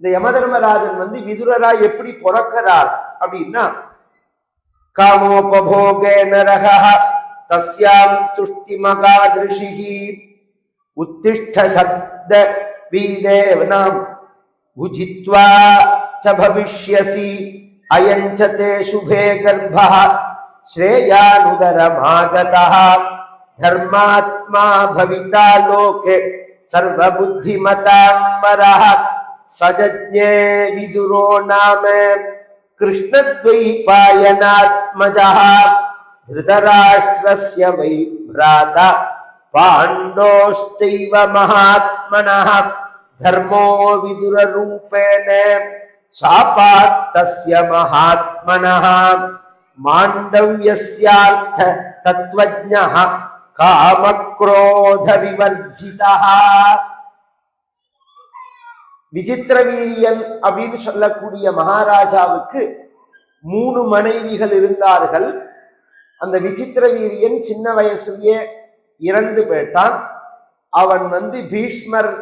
இந்த யமதர்மராஜன் வந்து விதுரரா எப்படி பிறக்கிறார் அப்படின்னா காமோபோகே நரக தஸ்யாம் துஷ்டி மகாதிருஷிகி உத்திஷ்ட சப்த வீதேவனாம் புஜித்வா ச பவிஷ்யசி அயஞ்சதே சுபே கர்ப்பா ஸ்ரேயானுதரமாகதா தர்மாத்மா பவிதா லோகே சர்வபுத்திமதாம் வரா सजज्ञे विदुरो नाम कृष्णद्वैपायनात्मजः, धृतराष्ट्रस्य वै भ्राता पाण्डोश्चैव महात्मनः, धर्मो विदुररूपेण शापात्तस्य महात्मनः। माण्डव्यस्यार्थ तत्त्वज्ञः कामक्रोधविवर्जितः விசித்திர வீரியன் அப்படின்னு சொல்லக்கூடிய மகாராஜாவுக்கு மூணு மனைவிகள் இருந்தார்கள். அந்த விசித்திர வீரியன் சின்ன வயசுலயே இறந்து போயிட்டான். அவன் வந்து பீஷ்மர்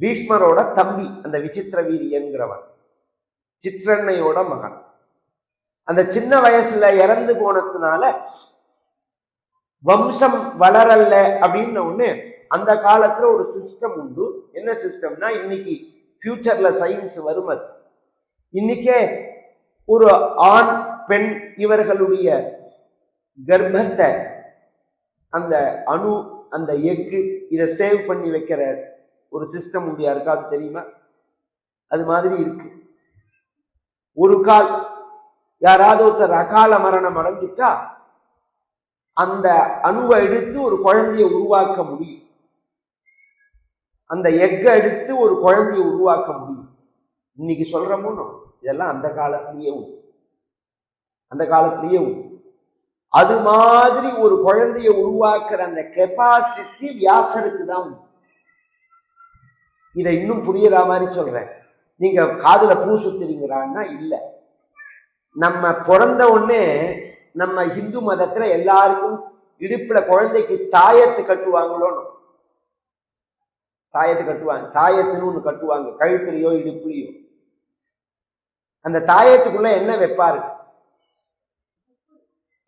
பீஷ்மரோட தம்பி அந்த விசித்திர வீரியன்கிறவன் சிற்றன்னையோட மகன். அந்த சின்ன வயசுல இறந்து போனதுனால வம்சம் வளரல்ல அப்படின்னு ஒன்று அந்த காலத்துல ஒரு சிஸ்டம் உண்டு. என்ன சிஸ்டம்னா இன்னைக்கு ஃபியூச்சர்ல சயின்ஸ் வரும் அது. இன்னைக்கே ஒரு ஆண் பெண் இவர்களுடைய கர்ப்பத்தை அந்த அணு அந்த எக்கு இதை சேவ் பண்ணி வைக்கிற ஒரு சிஸ்டம் உண்டு. யாருக்காவது தெரியுமா? அது மாதிரி இருக்கு. ஒரு கால் யாராவது ஒருத்தர் அகால மரணம் அடைஞ்சிட்டா அந்த அணுவை எடுத்து ஒரு குழந்தையை உருவாக்க முடியும். அந்த எக்கை எடுத்து ஒரு குழந்தையை உருவாக்க முடியும். இன்னைக்கு சொல்கிறோமோ இதெல்லாம் அந்த காலத்திலேயே உண்டு. அந்த காலத்திலேயே உண்டு. அது மாதிரி ஒரு குழந்தையை உருவாக்குற அந்த கெப்பாசிட்டி வியாசருக்கு தான் உண்டு. இதை இன்னும் புரியற மாதிரி சொல்றேன். நீங்க காதில் பூ சுத்துறீங்களான்னா இல்ல. நம்ம பிறந்த உடனே நம்ம இந்து மதத்துல எல்லாருக்கும் இடுப்புல குழந்தைக்கு தாயத்து கட்டுவாங்களோன்னு. தாயத்தை கட்டுவாங்க. தாயத்துன்னு ஒன்று கட்டுவாங்க. கழுத்துலையோ இடுப்புலையோ. அந்த தாயத்துக்குள்ள என்ன வைப்பாரு?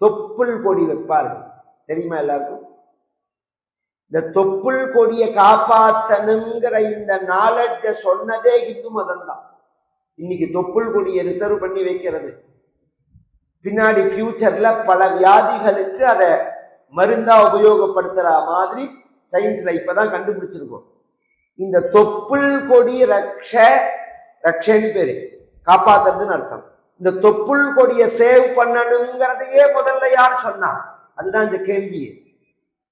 தொப்புள் கொடி வைப்பாரு. தெரியுமா எல்லாருக்கும்? இந்த தொப்புள் கொடியை காப்பாத்தனுங்கிற இந்த நாலெட்ஜ சொன்னதே இந்து மதம் தான் இன்னைக்கு தொப்புள் கொடியை ரிசர்வ் பண்ணி வைக்கிறது. பின்னாடி ஃபியூச்சர்ல பல வியாதிகளுக்கு அதை மருந்தா உபயோகப்படுத்துற மாதிரி சயின்ஸ்ல இப்பதான் கண்டுபிடிச்சிருக்கோம். இந்த தொப்புள் கொடி ரக்ஷ ரக்ஷன்னு பேரு. காப்பாத்துறதுன்னு அர்த்தம். இந்த தொப்புள் கொடியை சேவ் பண்ணணுங்கிறதையே முதல்ல யார் சொன்னா? அதுதான் இந்த கேள்வி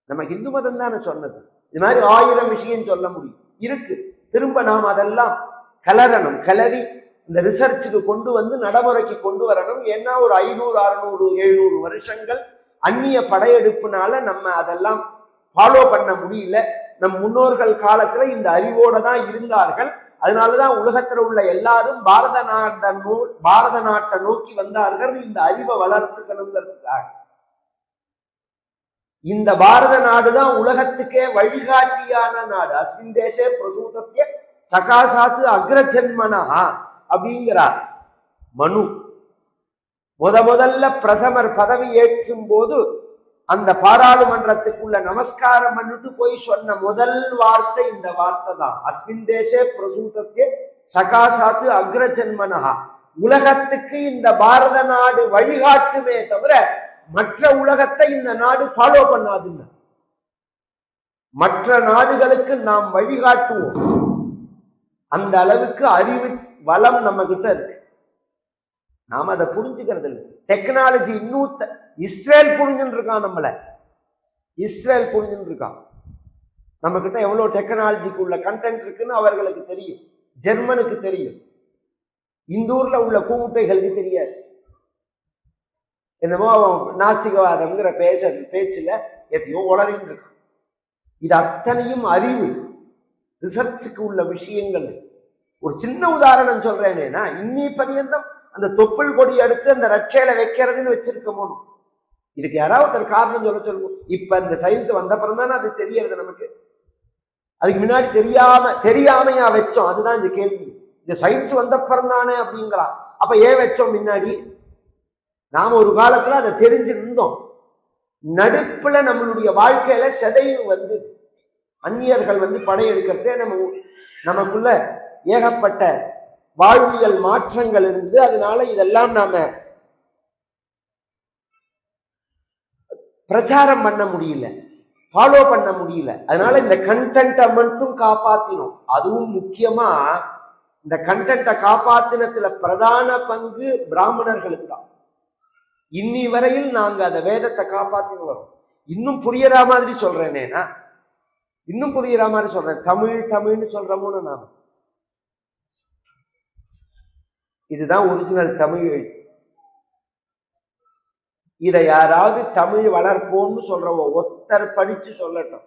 நம்ம இந்து மதம் தானே சொன்னது. இது மாதிரி ஆயிரம் விஷயம் சொல்ல முடியும். இருக்கு. திரும்ப நாம் அதெல்லாம் கலரணும். கலரி இந்த ரிசர்ச்சுக்கு கொண்டு வந்து நடைமுறைக்கு கொண்டு வரணும். ஏன்னா ஒரு ஐநூறு அறுநூறு எழுநூறு வருஷங்கள் அந்நிய படையெடுப்புனால நம்ம அதெல்லாம் ஃபாலோ பண்ண முடியல. நம் முன்னோர்கள் காலத்துல இந்த அறிவோட தான் இருந்தார்கள். அதனாலதான் உலகத்துல உள்ள எல்லாரும் பாரத நாட்டை நோ பாரத நாட்டை நோக்கி வந்தார்கள். இந்த அறிவை வளர்த்துக்கணுங்கிறதுக்காக. இந்த பாரத நாடுதான் உலகத்துக்கே வழிகாட்டியான நாடு. அஸ்மின் தேசே பிரசூதசிய சகாசாத்து அக்ரஜன்மனா அப்படிங்கிறார். மனு. முத முதல்ல பிரதமர் பதவி ஏற்றும் போது அந்த பாராளுமன்றத்துக்குள்ள நமஸ்காரம் பண்ணிட்டு போய் சொன்ன முதல் வார்த்தை இந்த வார்த்தை தான். அஸ்மின் தேசே பிரசூதசிய சகாசாத்து அக்ரஜன்மனஹா. உலகத்துக்கு இந்த பாரத நாடு வழிகாட்டுமே தவிர மற்ற உலகத்தை இந்த நாடு ஃபாலோ பண்ணாதுங்க. மற்ற நாடுகளுக்கு நாம் வழிகாட்டுவோம். அந்த அளவுக்கு அறிவு வளம் நம்ம கிட்ட இருக்கு. நாம் அதை புரிஞ்சுக்கிறது இல்லை டெக்னாலஜி இன்னும் த- இஸ்ரேல் புரிஞ்சுட்டு இருக்கான் நம்மளை. இஸ்ரேல் புரிஞ்சுட்டு இருக்கான் நம்ம கிட்ட எவ்வளவு டெக்னாலஜிக்கு உள்ள கண்டென்ட் இருக்குன்னு அவர்களுக்கு தெரியும். ஜெர்மனுக்கு தெரியும். இந்த உள்ள கூமுட்டைகளுக்கு தெரியாது. என்னமோ அவன் நாஸ்திகவாதம்ங்கிற பேச பேச்சில் எத்தையோ உளறின்னு இருக்கான் இது அத்தனையும் அறிவு. ரிசர்ச்சுக்கு உள்ள விஷயங்கள். ஒரு சின்ன உதாரணம் சொல்றேனேனா இன்னி பரியந்தம் அந்த தொப்புள் கொடி எடுத்து அந்த ரட்சையில வைக்கிறதுன்னு வச்சிருக்க போகணும் இதுக்கு யாராவது ஒரு காரணம் சொல்ல சொல்லுவோம் இப்ப இந்த சயின்ஸ் வந்தப்புறம் தானே அது தெரியறது நமக்கு. அதுக்கு முன்னாடி தெரியாம தெரியாமையா வச்சோம். அதுதான் இந்த கேள்வி. இந்த சயின்ஸ் வந்தப்புறம் தானே அப்படிங்கிறான் அப்ப ஏன் வச்சோம் முன்னாடி? நாம ஒரு காலத்துல அதை தெரிஞ்சிருந்தோம். நடுப்புல நம்மளுடைய வாழ்க்கையில செதைவு வந்து அந்நியர்கள் வந்து படையெடுக்கிறதே நம்ம நமக்குள்ள ஏகப்பட்ட வாழ்வியல் மாற்றங்கள் இருந்து அதனால இதெல்லாம் நாம பிரச்சாரம் பண்ண முடியல. ஃபாலோ பண்ண முடியல. அதனால இந்த கண்டென்ட்டை மட்டும் காப்பாத்தினோம். அதுவும் முக்கியமா இந்த கண்டென்ட்டை காப்பாத்தினத்துல பிரதான பங்கு பிராமணர்களுக்கு தான். இன்னி வரையில் நாங்கள் அந்த வேதத்தை காப்பாத்தின்னு வரோம். இன்னும் புரியற மாதிரி சொல்றேனேனா இன்னும் புரியற மாதிரி சொல்றேன். தமிழ் தமிழ்னு சொல்றோமோன்னு நான். இதுதான் ஒரிஜினல் தமிழ் எழுத்து. இதை யாராவது தமிழ் வளர்ப்போம்னு சொல்கிறவங்க ஒத்தர் படித்து சொல்லட்டும்.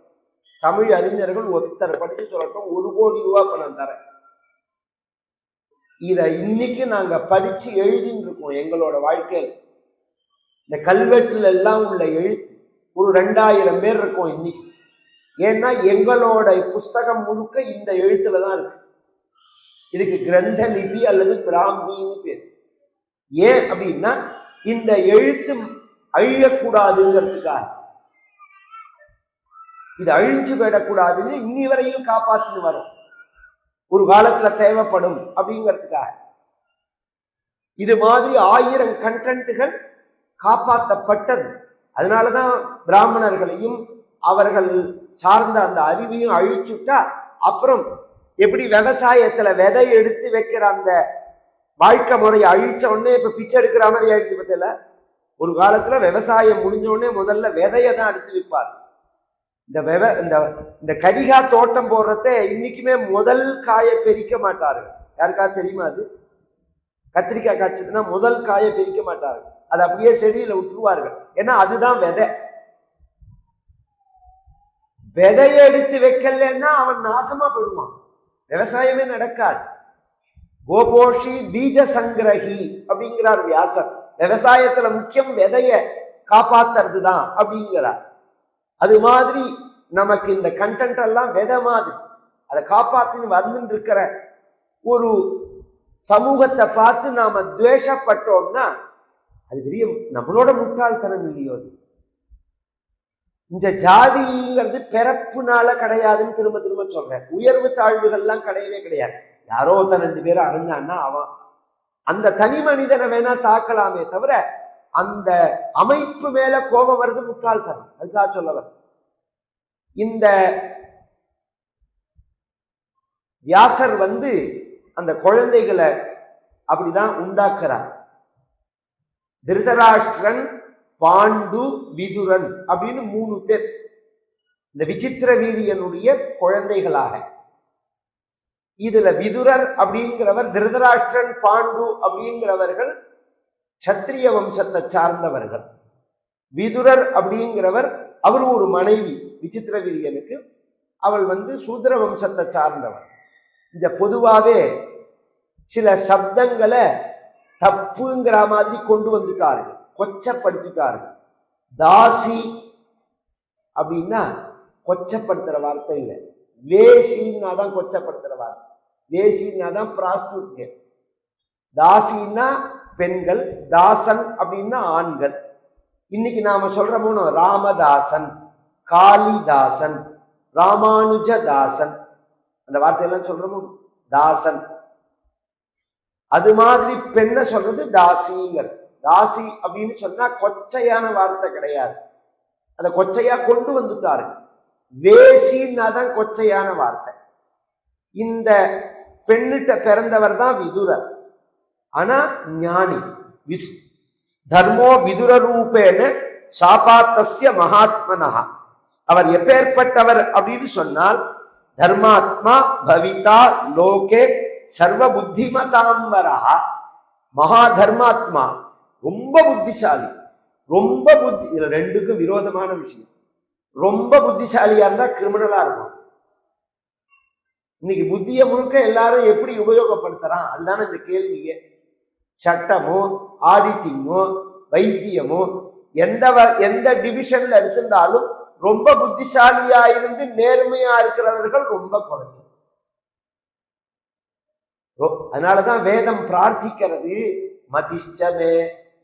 தமிழ் அறிஞர்கள் ஒத்தர் படித்து சொல்லட்டும் ஒரு கோடி ரூபா பணம் தரேன். இதை இன்னைக்கு நாங்கள் படித்து எழுதின்னு இருக்கோம் எங்களோட வாழ்க்கையில். இந்த கல்வெட்டில் எல்லாம் உள்ள எழுத்து ஒரு ரெண்டாயிரம் பேர் இருக்கும் இன்னைக்கு. ஏன்னா எங்களோட புஸ்தகம் முழுக்க இந்த எழுத்துல தான் இருக்கு. இதுக்கு கிரந்த லிபி அல்லது பிராமின்னு பேர். ஏன் அப்படின்னா இந்த எழுத்து அழியக்கூடாதுங்கிறதுக்காக. இது அழிஞ்சு போயிடக்கூடாதுன்னு இன்னி வரையும் காப்பாற்றின்னு வரும். ஒரு காலத்துல தேவைப்படும் அப்படிங்கிறதுக்காக. இது மாதிரி ஆயிரம் கண்டென்ட்டுகள் காப்பாற்றப்பட்டது அதனாலதான் பிராமணர்களையும் அவர்கள் சார்ந்த அந்த அறிவையும் அழிச்சுட்டா அப்புறம் எப்படி விவசாயத்துல விதை எடுத்து வைக்கிற அந்த வாழ்க்கை முறையை அழிச்ச உடனே இப்ப பிச்சை எடுக்கிற மாதிரி ஆயிடுச்சு பத்தில ஒரு காலத்துல விவசாயம் முடிஞ்சோடனே முதல்ல விதையை தான் அடித்து விற்பார். இந்த வெவ இந்த இந்த கரிகா தோட்டம் போடுறத இன்னைக்குமே முதல் காயை பெரிக்க மாட்டார்கள் யாருக்காவது தெரியுமா அது? கத்திரிக்காய் காய்ச்சதுன்னா முதல் காயை பிரிக்க மாட்டார்கள் அதை அப்படியே செடியில விட்டுருவார்கள். ஏன்னா அதுதான் விதை. விதையை எடுத்து வைக்கலன்னா அவன் நாசமா போயிடுவான். விவசாயமே நடக்காது. கோபோஷி பீஜ சங்கிரகி அப்படிங்கிறார் வியாசர். விவசாயத்துல முக்கியம் விதைய காப்பாத்துறது தான் அப்படிங்கிறார். அது மாதிரி நமக்கு இந்த கண்டென்ட் எல்லாம் விதை மாதிரி. அதை காப்பாத்தின்னு வந்துட்டு இருக்கிற ஒரு சமூகத்தை பார்த்து நாம துவேஷப்பட்டோம்னா அது பெரிய நம்மளோட முட்டாள்தனம் இல்லையோ அது. இந்த ஜாதிங்கிறது பிறப்புனால கிடையாதுன்னு திரும்ப திரும்ப சொல்றேன். உயர்வு தாழ்வுகள்லாம் கிடையவே கிடையாது. யாரோ ஒருத்தன் ரெண்டு பேரும் அடைஞ்சான்னா அவன் அந்த தனி மனிதனை வேணா தாக்கலாமே தவிர அந்த அமைப்பு மேல கோபம் வருது முட்டாள்தனம். அதுக்காக சொல்லவர். இந்த வியாசர் வந்து அந்த குழந்தைகளை அப்படிதான் உண்டாக்குறார். திருதராஷ்டிரன் பாண்டு விதுரன் அப்படின்னு மூணு பேர். இந்த விசித்திர வீரியனுடைய குழந்தைகளாக. இதுல விதுரர் அப்படிங்கிறவர் திருதராஷ்டிரன் பாண்டு அப்படிங்கிறவர்கள் சத்திரிய வம்சத்தை சார்ந்தவர்கள். விதுரர் அப்படிங்கிறவர் அவர் ஒரு மனைவி விசித்திர வீரியனுக்கு. அவள் வந்து சூத்திர வம்சத்தை சார்ந்தவர் இந்த பொதுவாகவே சில சப்தங்களை தப்புங்கிற மாதிரி கொண்டு வந்துட்டார்கள் கொச்சப்படுத்திட்டார்கள். தாசி அப்படின்னா கொச்சப்படுத்துகிற வார்த்தை இல்லை. வேசின்னா தான் கொச்சப்படுத்துற வார்த்தை வேசின்னா தான் பிராஸ்டியூட் தாசின்னா பெண்கள் தாசன் அப்படின்னா ஆண்கள். இன்னைக்கு நாம சொல்றோமோ ராமதாசன் காளிதாசன் ராமானுஜதாசன். அந்த வார்த்தையெல்லாம் சொல்றோமோ தாசன். அது மாதிரி பெண்ணை சொல்றது தாசிகள். தாசி அப்படின்னு சொன்னா கொச்சையான வார்த்தை கிடையாது. அதை கொச்சையா கொண்டு வந்துட்டாரு. வேசின்னா தான் கொச்சையான வார்த்தை. இந்த பெண்ணிட்ட பிறந்தவர் தான் விதுரர். ஆனா ஞானி விது தர்மோ விதுர ரூபேன சாபாத்தஸ்ய மகாத்மனா அவர் எப்பேற்பட்டவர் அப்படின்னு சொன்னால் தர்மாத்மா பவிதா லோகே சர்வ புத்திமதாம்பரா மகா தர்மாத்மா ரொம்ப புத்திசாலி ரொம்ப புத்தி இதுல ரெண்டுக்கும் விரோதமான விஷயம். ரொம்ப புத்திசாலியாக இருந்தால் கிரிமினலாக இருக்கும். இன்னைக்கு புத்தியை முழுக்க எல்லாரும் எப்படி உபயோகப்படுத்துகிறான் அதுதானே இந்த கேள்வியே சட்டமும் ஆடிட்டிங்கும் வைத்தியமும் எந்த வ- எந்த டிவிஷனில் எடுத்திருந்தாலும் ரொம்ப புத்திசாலியா இருந்து நேர்மையா இருக்கிறவர்கள் ரொம்ப குறைச்சி ரொ- அதனாலதான் வேதம் பிரார்த்திக்கிறது மதிஷ்டமே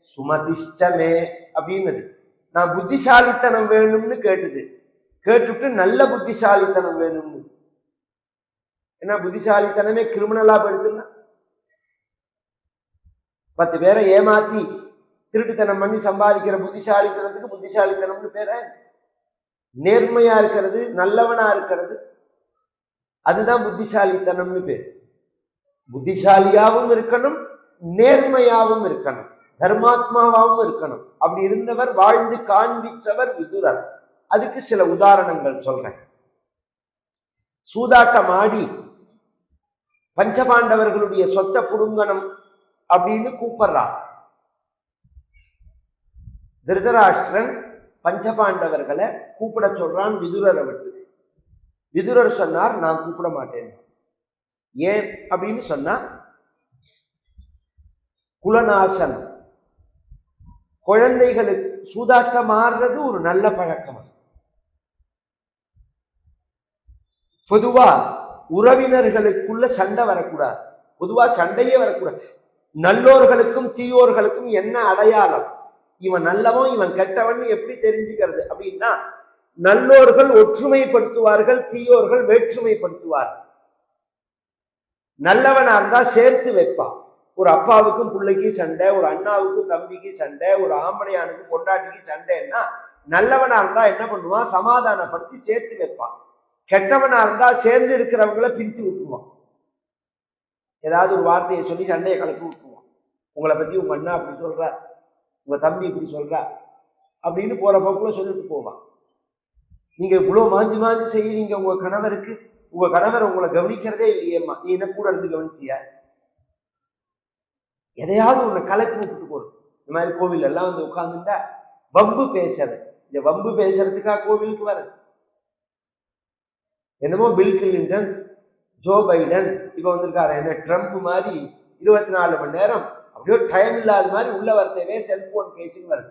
சுமதிஷ்டமே அப்படின்னு நான் புத்திசாலித்தனம் வேணும்னு கேட்டுது. கேட்டுட்டு நல்ல புத்திசாலித்தனம் வேணும்னு. ஏன்னா புத்திசாலித்தனமே கிரிமினலா போயிடுதுன்னா பத்து பேரை ஏமாத்தி திருட்டுத்தனம் பண்ணி சம்பாதிக்கிற புத்திசாலித்தனத்துக்கு புத்திசாலித்தனம்னு பேர நேர்மையா இருக்கிறது நல்லவனா இருக்கிறது அதுதான் புத்திசாலித்தனம்னு பேர். புத்திசாலியாகவும் இருக்கணும் நேர்மையாகவும் இருக்கணும். தர்மாத்மாவாகவும் இருக்கணும். அப்படி இருந்தவர் வாழ்ந்து காண்பிச்சவர் விதுரர். அதுக்கு சில உதாரணங்கள் சொல்றேன். சூதாட்டம் ஆடி பஞ்சபாண்டவர்களுடைய சொத்தை புடுங்கணும் அப்படின்னு கூப்பிடுறான் திருதராஷ்டிரன் பஞ்சபாண்டவர்களை கூப்பிட சொல்றான் விதுரரை விட்டு. விதுரர் சொன்னார் நான் கூப்பிட மாட்டேன். ஏன் அப்படின்னு சொன்னா குலநாசன் குழந்தைகளுக்கு சூதாட்டம் ஆடுறது ஒரு நல்ல பழக்கம் பொதுவா உறவினர்களுக்குள்ள சண்டை வரக்கூடாது. பொதுவா சண்டையே வரக்கூடாது. நல்லோர்களுக்கும் தீயோர்களுக்கும் என்ன அடையாளம்? இவன் நல்லவன் இவன் கெட்டவன் எப்படி தெரிஞ்சுக்கிறது? அப்படின்னா நல்லோர்கள் ஒற்றுமைப்படுத்துவார்கள் தீயோர்கள் வேற்றுமைப்படுத்துவார்கள். நல்லவனா இருந்தா சேர்த்து வைப்பான். ஒரு அப்பாவுக்கும் பிள்ளைக்கு சண்டை ஒரு அண்ணாவுக்கும் தம்பிக்கு சண்டை ஒரு ஆம்படையானுக்கு கொண்டாட்டிக்கு சண்டைன்னா நல்லவனா இருந்தா என்ன பண்ணுவான்? சமாதானப்படுத்தி சேர்த்து வைப்பான். கெட்டவனா இருந்தா சேர்ந்து இருக்கிறவங்கள பிரித்து விட்டுருவான் ஏதாவது ஒரு வார்த்தையை சொல்லி சண்டையை கலக்கி விட்டுருவான் உங்களை பத்தி உங்க அண்ணா அப்படி சொல்ற உங்க தம்பி இப்படி சொல்ற அப்படின்னு போற போக்குள்ள சொல்லிட்டு போவான். நீங்க இவ்வளவு மாஞ்சி மாஞ்சி செய்யறீங்க உங்க கணவருக்கு. உங்க கணவர் உங்களை கவனிக்கிறதே இல்லையேம்மா. நீ என்ன கூட இருந்து கவனிச்சியா? எதையாவது ஒன்று கலப்பி விட்டுட்டு போறது இந்த மாதிரி கோவில் எல்லாம் வந்து உட்காந்துட்டா வம்பு பேசுறது. இந்த வம்பு பேசுறதுக்காக கோவிலுக்கு வர்றது? என்னமோ பில் கிளின்டன் ஜோ பைடன் இப்போ வந்திருக்காரு. என்ன ட்ரம்ப் மாதிரி இருபத்தி நாலு மணி நேரம் அப்படியே டைம் இல்லாத மாதிரி உள்ள வரத்தேவே செல்போன் பேச்சுன்னு வருது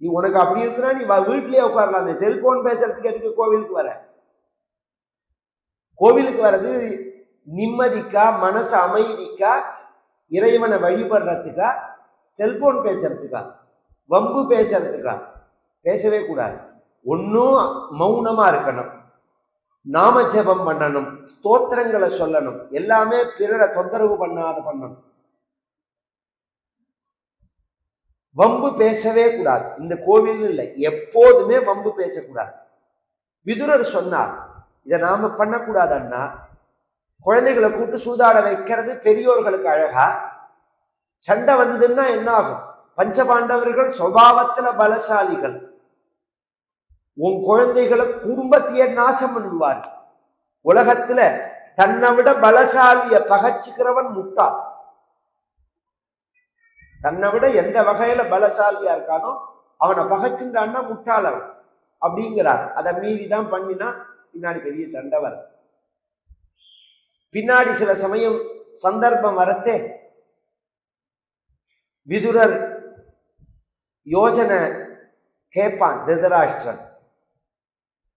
நீ உனக்கு அப்படி இருக்குன்னா நீ வீட்லயே உட்காரலாம். அந்த செல்போன் பேசுறதுக்கு எதுக்கு கோவிலுக்கு வர? கோவிலுக்கு வர்றது நிம்மதிக்கா மனசு அமைதிக்கா இறைவனை வழிபடுறதுக்கா செல்போன் பேசுறதுக்கா வம்பு பேசுறதுக்கா? பேசவே கூடாது. ஒன்றும் மௌனமாக இருக்கணும். நாம ஜெபம் பண்ணணும். ஸ்தோத்திரங்களை சொல்லணும். எல்லாமே பிறரை தொந்தரவு பண்ணாத பண்ணணும். வம்பு பேசவே கூடாது. இந்த கோவில் இல்லை. எப்போதுமே வம்பு பேசக்கூடாது. விதுரர் சொன்னார் இதை நாம பண்ணக்கூடாது அண்ணா. குழந்தைகளை கூட்டு சூதாட வைக்கிறது பெரியோர்களுக்கு அழகா? சண்டை வந்ததுன்னா என்ன ஆகும் பஞ்சபாண்டவர்கள் சுபாவத்துல பலசாலிகள். உன் குழந்தைகளை குடும்பத்தையே நாசம் பண்ணுவார் உலகத்துல தன்னை விட பலசாலிய பகச்சுக்கிறவன் முட்டாள் தன்னை விட எந்த வகையில பலசாலியா இருக்கானோ அவனை பகச்சுட்டான்னா முட்டாளவன். அப்படிங்கிறார். அதை மீறி தான் பண்ணினா பின்னாடி பெரிய சண்டை வரும். பின்னாடி சில சமயம் சந்தர்ப்பம் வரத்தே. விதுரர் யோஜனை கேட்பான் திருதராஷ்டிரன்.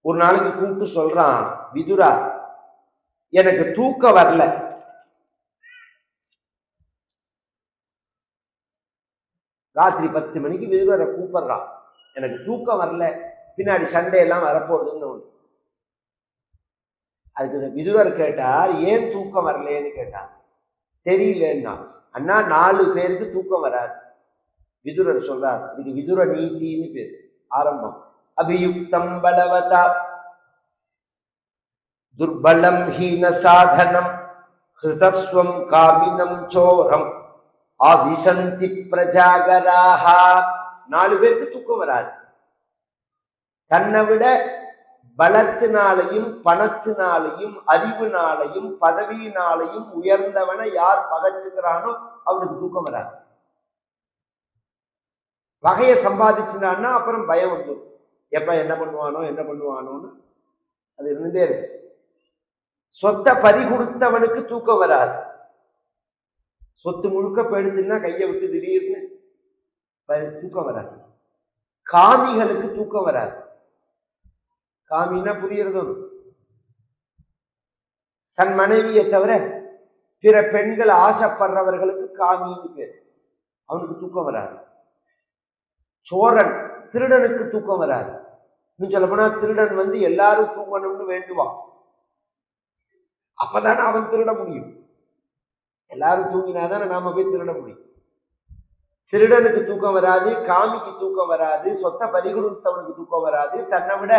ஒரு நாளைக்கு கூப்பிட்டு சொல்றான் விதுரா எனக்கு தூக்கம் வரல. ராத்திரி பத்து மணிக்கு விதுரரை கூப்பிடுறான். எனக்கு தூக்கம் வரல. பின்னாடி சண்டையெல்லாம் வரப்போகுதுன்னு ஒன்று அதுக்கு இந்த விதுரர் கேட்டார் ஏன் தூக்கம் வரலையேன்னு கேட்டார் தெரியலன்னா அண்ணா நாலு பேருக்கு தூக்கம் வராது விதுரர் சொல்றார் இதுக்கு விதுர நீதின்னு பேர் ஆரம்பம் அபியுக்தம் பலவதா துர்பலம் ஹீன சாதனம் ஹிருதஸ்வம் காமினம் சோரம் ஆவிசந்தி பிரஜாகராஹா நாலு பேருக்கு தூக்கம் வராது தன்னை விட பலத்தினாலையும் பணத்தினாலையும் அறிவுனாலையும் பதவியினாலையும் உயர்ந்தவனை யார் பகைச்சுக்கிறானோ அவனுக்கு தூக்கம் வராது. பகையை சம்பாதிச்சுனான்னா அப்புறம் பயம் வந்துடும் எப்ப என்ன பண்ணுவானோ என்ன பண்ணுவானோன்னு அது இருந்துட்டே இருக்கு. சொத்தை பறி கொடுத்தவனுக்கு தூக்கம் வராது. சொத்து முழுக்க போயிடுச்சுன்னா கையை விட்டு திடீர்னு ப- தூக்கம் வராது. காமிகளுக்கு தூக்கம் வராது. காமின்னா புரியறதும் தன் மனைவியை தவிர பிற பெண்கள் ஆசைப்படுறவர்களுக்கு காமின்னு பேர். அவனுக்கு தூக்கம் வராது. சோரன் திருடனுக்கு தூக்கம் வராது. இன்னும் சொல்ல போனா திருடன் வந்து எல்லாரும் தூங்கணும்னு வேண்டுவான். அப்பதானே அவன் திருட முடியும். எல்லாரும் தூங்கினாதானே நாம போய் திருட முடியும். திருடனுக்கு தூக்கம் வராது காமிக்கு தூக்கம் வராது சொத்தை பறிகொடுத்தவனுக்கு தூக்கம் வராது. தன்னை விட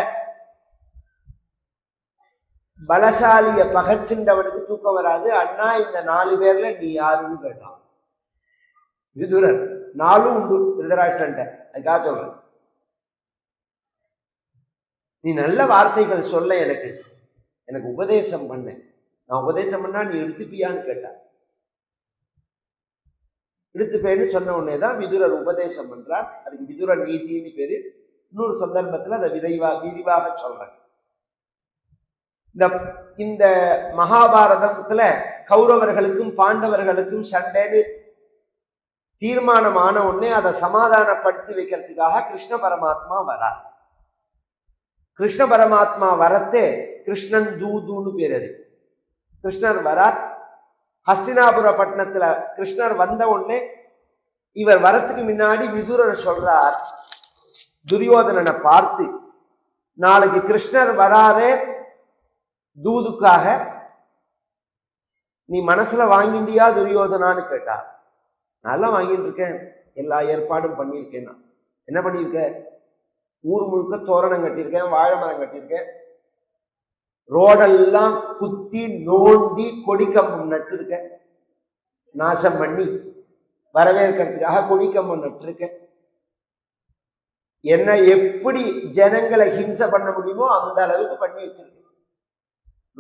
பலசாலிய பகச்சின்றவனுக்கு தூக்கம் வராது. அண்ணா இந்த நாலு பேர்ல நீ யாருன்னு கேட்டான். விதுரர் நாலும் உண்டு திருதராஷ்டிரன்ட்ட. அதுக்காக சொல்றேன். நீ நல்ல வார்த்தைகள் சொல்ல எனக்கு. எனக்கு உபதேசம் பண்ண. நான் உபதேசம் பண்ணா நீ எடுத்துப்பியான்னு கேட்டார் எடுத்துப்பேன்னு சொன்ன உடனே தான் விதுரர் உபதேசம் பண்றார். அதுக்கு விதுர நீதினு பேரு. இன்னொரு சந்தர்ப்பத்தில் அதை விரைவாக விரிவாக சொல்றேன் இந்த இந்த மகாபாரதத்துல கௌரவர்களுக்கும் பாண்டவர்களுக்கும் சண்டைன்னு தீர்மானமான உடனே அதை சமாதானப்படுத்தி வைக்கிறதுக்காக கிருஷ்ண பரமாத்மா வரார். கிருஷ்ண பரமாத்மா வரத்தே கிருஷ்ணன் தூதுன்னு பேர் அது. கிருஷ்ணர் வரார். ஹஸ்தினாபுர பட்டணத்துல கிருஷ்ணர் வந்த உடனே இவர் வரத்துக்கு முன்னாடி விதுரர் சொல்றார் துரியோதனனை பார்த்து நாளைக்கு கிருஷ்ணர் வராதே தூதுக்காக நீ மனசுல வாங்கிண்டியா துரியோதனான்னு கேட்டார் நல்லா வாங்கிட்டு இருக்கேன் எல்லா ஏற்பாடும் பண்ணியிருக்கேன் நான். என்ன பண்ணியிருக்க? ஊர் முழுக்க தோரணம் கட்டியிருக்கேன் வாழை மரம் கட்டியிருக்கேன். ரோடெல்லாம் குத்தி நோண்டி கொடிக்கம்பம் நட்டிருக்கேன். நாசம் பண்ணி வரவேற்கிறதுக்காக கொடிக்கம்பம் நட்டிருக்கேன். என்ன எப்படி ஜனங்களை ஹிம்சை பண்ண முடியுமோ அந்த அளவுக்கு பண்ணி வச்சிருக்கேன்.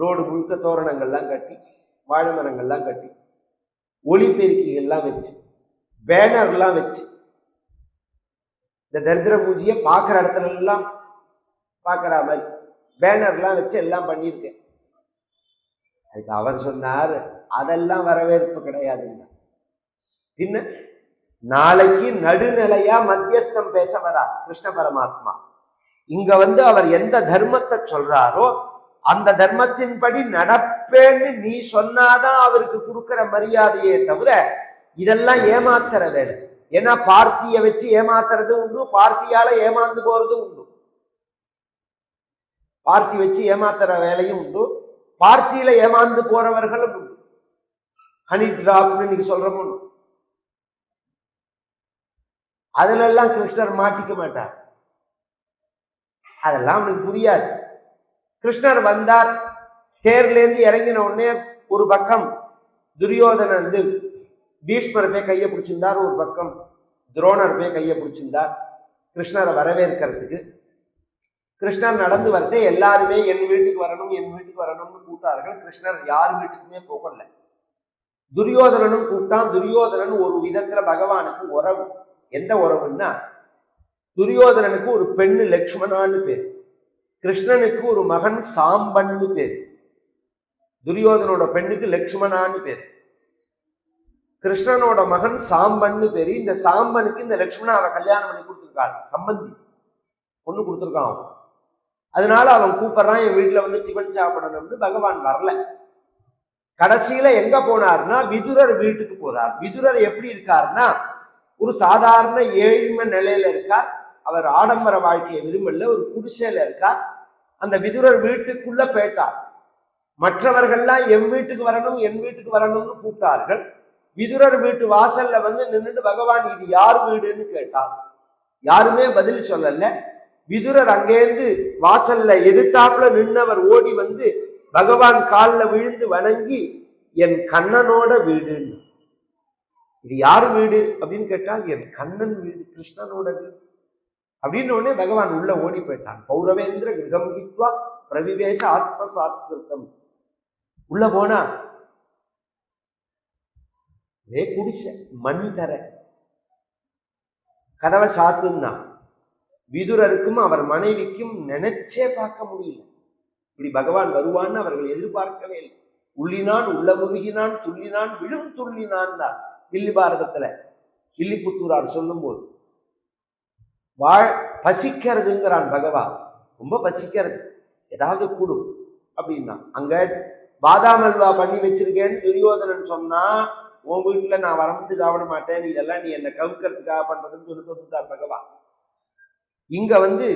ரோடு முழுக்க தோரணங்கள்லாம் கட்டி வாழை மரங்கள்லாம் கட்டி ஒலிபெருக்கிகள்லாம் வச்சு பேனர்லாம் வச்சு இந்த தரித்திர பூஜையை பார்க்குற இடத்துல எல்லாம் பார்க்குற மாதிரி பேனர்லாம் வச்சு எல்லாம் பண்ணியிருக்கேன். அதுக்கு அவர் சொன்னார் அதெல்லாம் வரவேற்பு கிடையாதுங்க. பின்ன நாளைக்கு நடுநிலையா மத்தியஸ்தம் பேச வரா கிருஷ்ண பரமாத்மா. இங்க வந்து அவர் எந்த தர்மத்தை சொல்றாரோ அந்த தர்மத்தின்படி நடப்பேன்னு நீ சொன்னாதான் அவருக்கு கொடுக்கிற மரியாதையே தவிர இதெல்லாம் ஏமாத்துற வேலை. ஏன்னா பார்ட்டியை வச்சு ஏமாத்துறது உண்டு பார்ட்டியால ஏமாந்து போறதும் உண்டு. பார்ட்டி வச்சு ஏமாத்துற வேலையும் உண்டு. பார்ட்டியில ஏமாந்து போறவர்களும் உண்டு. ஹனி டிராப்னு நீங்க சொல்றோம் அதுல எல்லாம் கிருஷ்ணர் மாட்டிக்க மாட்டார். அதெல்லாம் அவனுக்கு புரியாது. கிருஷ்ணர் வந்தார். தேர்லேருந்து இறங்கின உடனே ஒரு பக்கம் துரியோதனன் வந்து பீஷ்மர் போய் கையை பிடிச்சிருந்தார் ஒரு பக்கம் துரோணர் போய் கையை பிடிச்சிருந்தார். கிருஷ்ணரை வரவேற்கிறதுக்கு. கிருஷ்ணர் நடந்து வரதே எல்லாருமே என் வீட்டுக்கு வரணும் என் வீட்டுக்கு வரணும்னு கூட்டார்கள் கிருஷ்ணர் யார் வீட்டுக்குமே போகல. துரியோதனனும் கூப்பிட்டான். துரியோதனன் ஒரு விதத்துல பகவானுக்கு உறவு. எந்த உறவுன்னா துரியோதனனுக்கு ஒரு பெண்ணு லக்ஷ்மணான்னு பேர். கிருஷ்ணனுக்கு ஒரு மகன் சாம்பன்னு பேர். துரியோதனோட பெண்ணுக்கு லக்ஷ்மணான்னு பேர். கிருஷ்ணனோட மகன் சாம்பன்னு பேர். இந்த சாம்பனுக்கு இந்த லக்ஷ்மணாவை கல்யாணம் பண்ணி கொடுத்துருக்காள். சம்பந்தி. பொண்ணு கொடுத்துருக்கான் அவன். அதனால அவன் கூப்பிட்றான் என் வீட்டில் வந்து டிஃபன் சாப்பிடணும்னு பகவான் வரல. கடைசியில எங்க போனார்னா விதுரர் வீட்டுக்கு போறார். விதுரர் எப்படி இருக்காருன்னா ஒரு சாதாரண ஏழ்மை நிலையில இருக்கார். அவர் ஆடம்பர வாழ்க்கையை விரும்பல ஒரு குடிசையில இருக்கா அந்த விதுரர் வீட்டுக்குள்ள போயிட்டார். மற்றவர்கள்லாம் என் வீட்டுக்கு வரணும் என் வீட்டுக்கு வரணும்னு கூப்பிட்டார்கள். விதுரர் வீட்டு வாசல்ல வந்து நின்றுட்டு பகவான் இது யார் வீடுன்னு கேட்டார். யாருமே பதில் சொல்லல. விதுரர் அங்கேருந்து வாசல்ல எதிர்த்தாப்புல நின்னவர் ஓடி வந்து பகவான் காலில் விழுந்து வணங்கி என் கண்ணனோட வீடுன்னு. இது யார் வீடு? அப்படின்னு கேட்டால் என் கண்ணன் வீடு கிருஷ்ணனோட வீடு. அப்படின்னு உடனே பகவான் உள்ள ஓடி போயிட்டான். பௌரவேந்திர கிரகம் கித்வா பிரவிவேச ஆத்ம சாத்கிருத்தம் உள்ள போனா வே குடிச மண் தர. கதவை சாத்துன்னா விதுரருக்கும் அவர் மனைவிக்கும் நினைச்சே பார்க்க முடியல. இப்படி பகவான் வருவான்னு அவர்கள் எதிர்பார்க்கவே இல்லை. உள்ளினான் உள்ள முருகினான் துள்ளினான் விழும் துள்ளினான் தான். வில்லி பாரதத்துல வில்லிபுத்தூரார் சொல்லும்போது வாழ் பசிக்கிறதுங்கிறான் பகவான். ரொம்ப பசிக்கிறது. ஏதாவது கொடு. அப்படின்னா அங்க பாதாம் அல்வா பண்ணி வச்சிருக்கேன்னு துரியோதனன் சொன்னா உன் வீட்டுல நான் வரம்பு சாப்பிட மாட்டேன். நீ இதெல்லாம் நீ என்னை கவுக்கிறதுக்காக பண்றதுன்னு சொல்லிட்டு பகவான். இங்க வந்து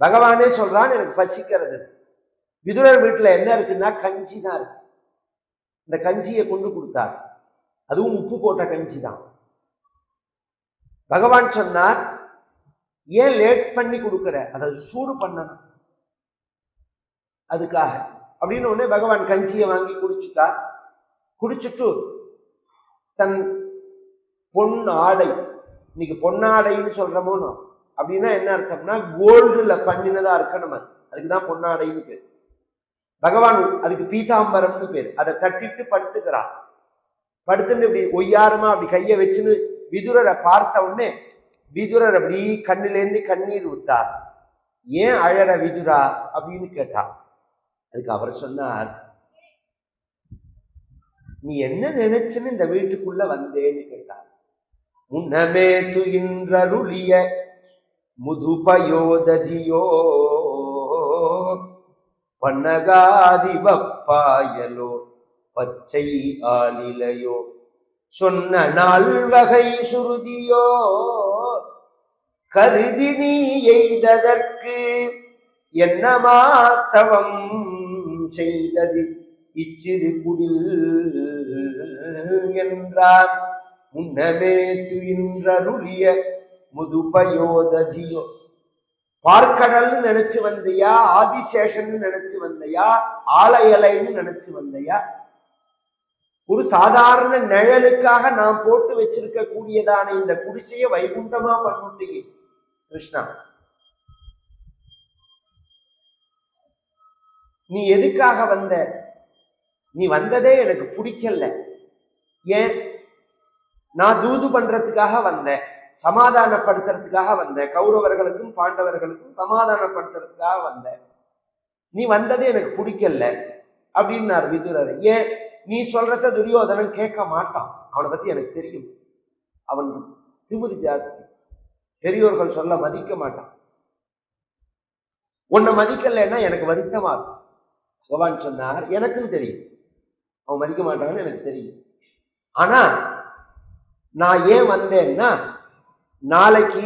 பகவானே சொல்றான் எனக்கு பசிக்கிறது. விதுரர் வீட்டுல என்ன இருக்குன்னா கஞ்சி தான் இருக்கு. இந்த கஞ்சியை கொண்டு கொடுத்தார். அதுவும் உப்பு போட்ட கஞ்சி தான். பகவான் சொன்னார் ஏன் லேட் பண்ணி கொடுக்குற? அதை சூடு பண்ணணும். அதுக்காக. அப்படின்னு உடனே பகவான் கஞ்சியை வாங்கி குடிச்சுட்டா குடிச்சிட்டு தன் பொன் ஆடை இன்னைக்கு பொன்னாடைன்னு சொல்கிறோமோனோ அப்படின்னா என்ன அர்த்தம்னா கோல்டில் பண்ணினதாக இருக்கணும் அது. அதுக்குதான் பொன்னாடைன்னு பேர். பகவான் அதுக்கு பீதாம்பரம்னு பேர். அதை தட்டிட்டு படுத்துக்கிறான். படுத்துன்னு இப்படி ஒய்யாரமா அப்படி கையை வச்சுன்னு விதுரரை பார்த்த உடனே விதுரர் அப்படி கண்ணிலேருந்து கண்ணீர் விட்டார். ஏன் அழற விதுரா? அப்படின்னு கேட்டார். அதுக்கு அவர் சொன்னார் நீ என்ன நினைச்சுன்னு இந்த வீட்டுக்குள்ள வந்தேன்னு கேட்டார். முன்னமே துயின்றருளிய முதுபயோததியோ பன்னகாதிவப்பாயலோ பச்சை ஆலிலையோ சொன்ன நல்வகை சுருதியோ கருதி நீ எய்ததற்கு என்ன மாத்தவம் செய்தது? இச்சிறு குடில் என்றார். முன்னமே துயின்றருளிய முதுபயோததியோ. பார்க்கடல்னு நினைச்சு வந்தியா? ஆதிசேஷன் நினைச்சு வந்தியா? ஆலையலைன்னு நினைச்சு வந்தியா? ஒரு சாதாரண நிழலுக்காக நான் போட்டு வச்சிருக்க கூடியதான இந்த குடிசையை வைகுண்டமா பண்ணிட்டீங்க. கிருஷ்ணா. நீ எதுக்காக வந்த? நீ வந்ததே எனக்கு பிடிக்கல. ஏன்? நான் தூது பண்றதுக்காக வந்தேன் சமாதானப்படுத்துறதுக்காக வந்தேன் கௌரவர்களுக்கும் பாண்டவர்களுக்கும் சமாதானப்படுத்துறதுக்காக வந்தேன் நீ வந்தது எனக்கு பிடிக்கல அப்படின்னார் விதுரர். ஏன்? நீ சொல்றத துரியோதனன் கேட்க மாட்டான். அவனை பத்தி எனக்கு தெரியும். அவன் திமுதி ஜாஸ்தி. பெரியோர்கள் சொல்ல மதிக்க மாட்டான் உன்னை மதிக்கலைன்னா எனக்கு வருத்தமா இருக்கும் பகவான் சொன்னார் எனக்கும் தெரியும். அவன் மதிக்க மாட்டான்னு எனக்கு தெரியும். ஆனா நான் ஏன் வந்தேன்னா நாளைக்கு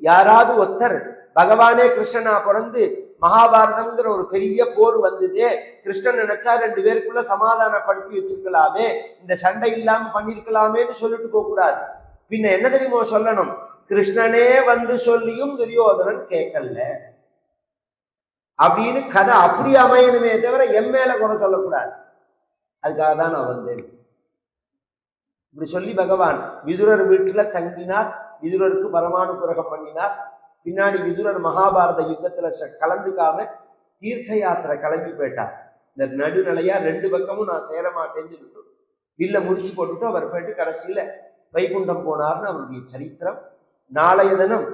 யாராவது ஒருத்தர் பகவானே கிருஷ்ணனா பிறந்து மகாபாரதம்ங்கிற ஒரு பெரிய போர் வந்தது கிருஷ்ணன் நினைச்சா ரெண்டு பேருக்குள்ள சமாதானப்படுத்தி வச்சிருக்கலாமே இந்த சண்டை இல்லாம பண்ணிருக்கலாமேன்னு சொல்லிட்டு போக கூடாது பின்ன என்ன தெரியுமோ சொல்லணும்? கிருஷ்ணனே வந்து சொல்லியும் துரியோதனன் கேட்கல. அப்படின்னு கதை அப்படி அமையணுமே தவிர என் மேல குறை சொல்லக்கூடாது. அதுக்காக தான் நான் வந்தேன். இப்படி சொல்லி பகவான் விதுரர் வீட்டுல தங்கினார் விதுரருக்கு பரமானுகிரகம் பண்ணினார். பின்னாடி விதுரர் மகாபாரத யுத்தத்துல ச- கலந்துக்காம தீர்த்த யாத்திரை கிளம்பி போயிட்டார். இந்த நடுநிலையா ரெண்டு பக்கமும் நான் சேரமாட்டேன்னு சொல்லிட்டு வில்ல முறிச்சு போட்டுட்டு அவர் போயிட்டு கடைசியில வைகுண்டம் போனார்னு அவருடைய சரித்திரம். நாளைய தினம்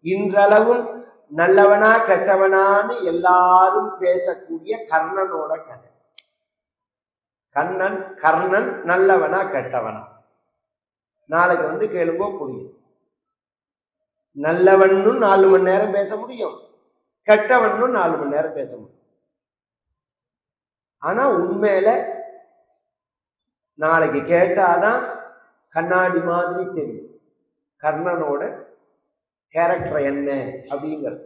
இன்றளவும் நல்லவனா கெட்டவனான்னு எல்லாரும் பேசக்கூடிய கர்ணனோட கதை. கண்ணன் கர்ணன் நல்லவனா கெட்டவனா? நாளைக்கு வந்து கேளுங்கோ புரியும் நல்லவனும் நாலு மணி நேரம் பேச முடியும். கெட்டவனும் நாலு மணி நேரம் பேச முடியும். ஆனா உண்மையில நாளைக்கு கேட்டாதான் கண்ணாடி மாதிரி தெரியும். கர்ணனோட கேரக்டர் என்ன அப்படிங்கிறது.